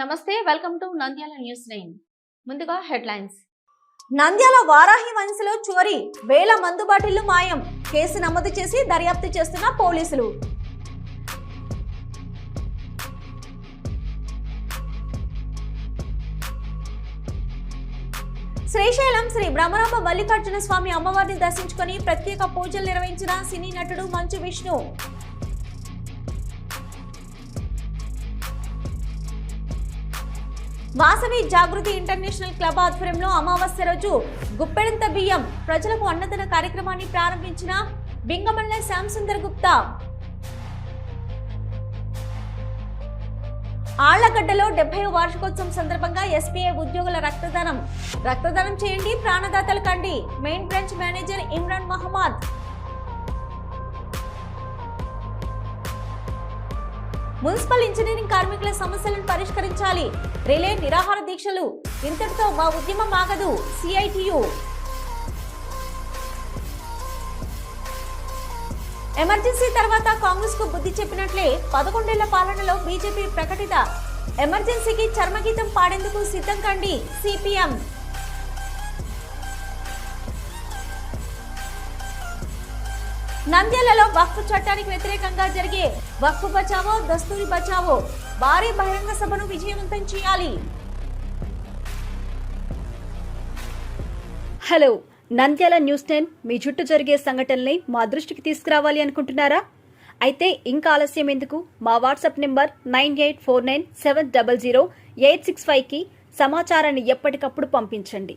నమస్తే welcome to Nandyal news nine. ముందుగా headlines. Nandyal Varahi వంశలో చోరీ వేల మందు బాటిళ్ళు మాయం కేసు నమోదు చేసి దర్యాప్తు చేస్తున్న పోలీసులు. శ్రీశైలం శ్రీ బ్రహ్మరాంబ మల్లికార్జున స్వామి అమ్మవారిని దర్శించుకొని ప్రత్యేక పూజలు నిర్వహించిన సినీ నటుడు మంచు విష్ణు. వాసవి జాగృతి ఇంటర్నేషనల్ క్లబ్ ఆధ్వర్యంలో అమావాస్య రోజు గుప్పెడంత బియ్యం ప్రజలకు అన్నదాన కార్యక్రమాన్ని ప్రారంభించిన బింగమల్ల శ్యామసుందర్ గుప్తా. ఆళ్ళగడ్డలో డెబ్బై వార్షికోత్సవం సందర్భంగా ఎస్బీఐ ఉద్యోగుల రక్తదానం. రక్తదానం చేయండి ప్రాణదాతలు కండి. Main branch manager Imran Mohammed. Municipal engineering కార్మికుల సమస్యలను పరిష్కరించాలి. రిలే నిరాహార దీక్షలు. ఇంతటితో మా ఉద్యమం ఆగదు. సిఐటియు. ఎమర్జెన్సీ తర్వాత కాంగ్రెస్కు బుద్ధి చెప్పినట్లే పదకొండేళ్ళ పాలనలో బీజేపీ ప్రకటిత. ఎమర్జెన్సీకి చర్మగీతం పాడేందుకు సిద్ధం కండి. సిపిఎం. నంద్యాలలో వక్ఫ్ చట్టానికి వ్యతిరేకంగా జరిగే వక్ఫ్ బచావో దస్తూరి బచావో భారీ బహిరంగ సభను విజయవంతం చేయాలి. హలో నంద్యాల న్యూస్ టెన్ మీ చుట్టూ జరిగే సంఘటనల్ని మా దృష్టికి తీసుకురావాలి అనుకుంటున్నారా? అయితే ఇంకా ఆలస్యం ఎందుకు? మా WhatsApp number nine eight four nine seven double zero eight six ఫైవ్కి సమాచారాన్ని ఎప్పటికప్పుడు పంపించండి.